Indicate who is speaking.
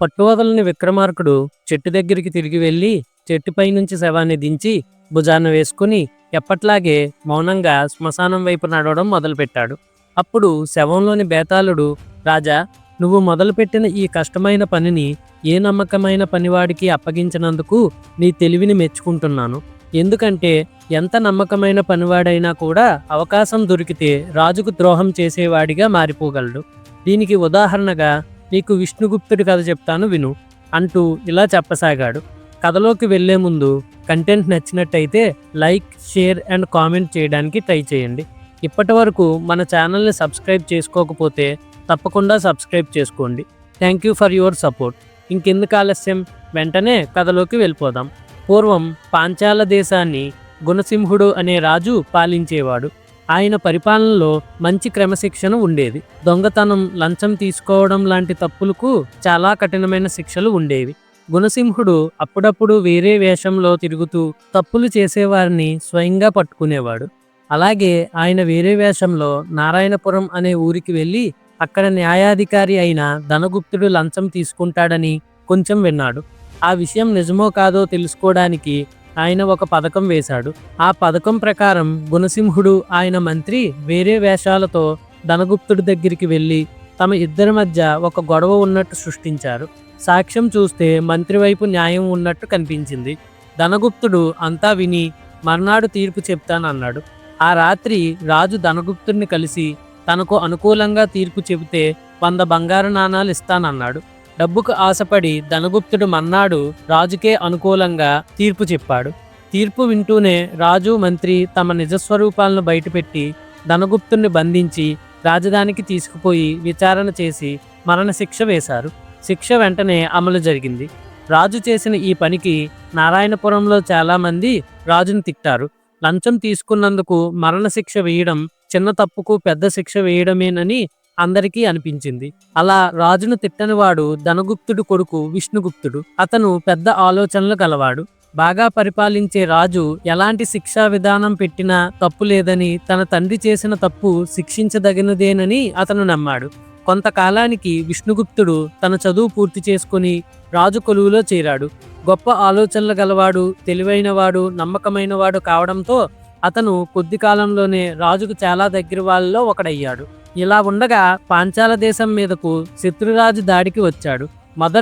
Speaker 1: పట్టువదలని విక్రమార్కుడు చెట్టు దగ్గరికి తిరిగి వెళ్ళి చెట్టుపై నుంచి శవాన్ని దించి భుజాన వేసుకుని ఎప్పట్లాగే మౌనంగా శ్మశానం వైపు నడవడం మొదలుపెట్టాడు. అప్పుడు శవంలోని బేతాళుడు రాజా నువ్వు మొదలుపెట్టిన ఈ కష్టమైన పనిని ఏ నమ్మకమైన పనివాడికి అప్పగించినందుకు నీ తెలివిని మెచ్చుకుంటున్నాను. ఎందుకంటే ఎంత నమ్మకమైన పనివాడైనా కూడా అవకాశం దొరికితే రాజుకు ద్రోహం చేసేవాడిగా మారిపోగలడు. దీనికి ఉదాహరణగా నీకు విష్ణుగుప్తుడి కథ చెప్తాను విను అంటూ ఇలా చెప్పసాగాడు. కథలోకి వెళ్ళే ముందు కంటెంట్ నచ్చినట్టయితే లైక్ షేర్ అండ్ కామెంట్ చేయడానికి ట్రై చేయండి. ఇప్పటి వరకు మన ఛానల్ని సబ్స్క్రైబ్ చేసుకోకపోతే తప్పకుండా సబ్స్క్రైబ్ చేసుకోండి. Thank you for your support. ఇంకెందుకు ఆలస్యం? వెంటనే కథలోకి వెళ్ళిపోదాం. పూర్వం పాంచాల దేశాన్ని గుణసింహుడు అనే రాజు పాలించేవాడు. ఆయన పరిపాలనలో మంచి క్రమశిక్షణ ఉండేది. దొంగతనం లంచం తీసుకోవడం లాంటి తప్పులకు చాలా కఠినమైన శిక్షలు ఉండేవి. గుణసింహుడు అప్పుడప్పుడు వేరే వేషంలో తిరుగుతూ తప్పులు చేసేవారిని స్వయంగా పట్టుకునేవాడు. అలాగే ఆయన వేరే వేషంలో నారాయణపురం అనే ఊరికి వెళ్ళి అక్కడ న్యాయాధికారి అయిన ధనగుప్తుడు లంచం తీసుకుంటాడని కొంచెం విన్నాడు. ఆ విషయం నిజమో కాదో తెలుసుకోవడానికి ఆయన ఒక పథకం వేశాడు. ఆ పథకం ప్రకారం గుణసింహుడు ఆయన మంత్రి వేరే వేషాలతో ధనగుప్తుడి దగ్గరికి వెళ్ళి తమ ఇద్దరి మధ్య ఒక గొడవ ఉన్నట్టు సృష్టించారు. సాక్ష్యం చూస్తే మంత్రి వైపు న్యాయం ఉన్నట్టు కనిపించింది. ధనగుప్తుడు అంతా విని మర్నాడు తీర్పు చెప్తానన్నాడు. ఆ రాత్రి రాజు ధనగుప్తుడిని కలిసి తనకు అనుకూలంగా తీర్పు చెబితే వంద బంగారు నాణాలు ఇస్తానన్నాడు. డబ్బుకు ఆశపడి ధనగుప్తుడు మన్నాడు రాజుకే అనుకూలంగా తీర్పు చెప్పాడు. తీర్పు వింటూనే రాజు మంత్రి తమ నిజస్వరూపాలను బయటపెట్టి ధనగుప్తుణ్ణి బంధించి రాజధానికి తీసుకుపోయి విచారణ చేసి మరణశిక్ష వేశారు. శిక్ష వెంటనే అమలు జరిగింది. రాజు చేసిన ఈ పనికి నారాయణపురంలో చాలామంది రాజును తిట్టారు. లంచం తీసుకున్నందుకు మరణశిక్ష వేయడం చిన్న తప్పుకు పెద్ద శిక్ష వేయడమేనని అందరికీ అనిపించింది. అలా రాజును తిట్టనివాడు ధనగుప్తుడు కొడుకు విష్ణుగుప్తుడు. అతను పెద్ద ఆలోచనలు గలవాడు. బాగా పరిపాలించే రాజు ఎలాంటి శిక్షా విధానం పెట్టినా తప్పు లేదని తన తండ్రి చేసిన తప్పు శిక్షించదగినదేనని అతను నమ్మాడు. కొంతకాలానికి విష్ణుగుప్తుడు తన చదువు పూర్తి చేసుకుని రాజు కొలువులో చేరాడు. గొప్ప ఆలోచనలు గలవాడు తెలివైనవాడు నమ్మకమైనవాడు కావడంతో అతను కొద్ది కాలంలోనే రాజుకు చాలా దగ్గర వాళ్ళలో ఒకడయ్యాడు. ఇలా ఉండగా పాంచాల దేశం మీదకు శత్రురాజు దాడికి వచ్చాడు. మొదట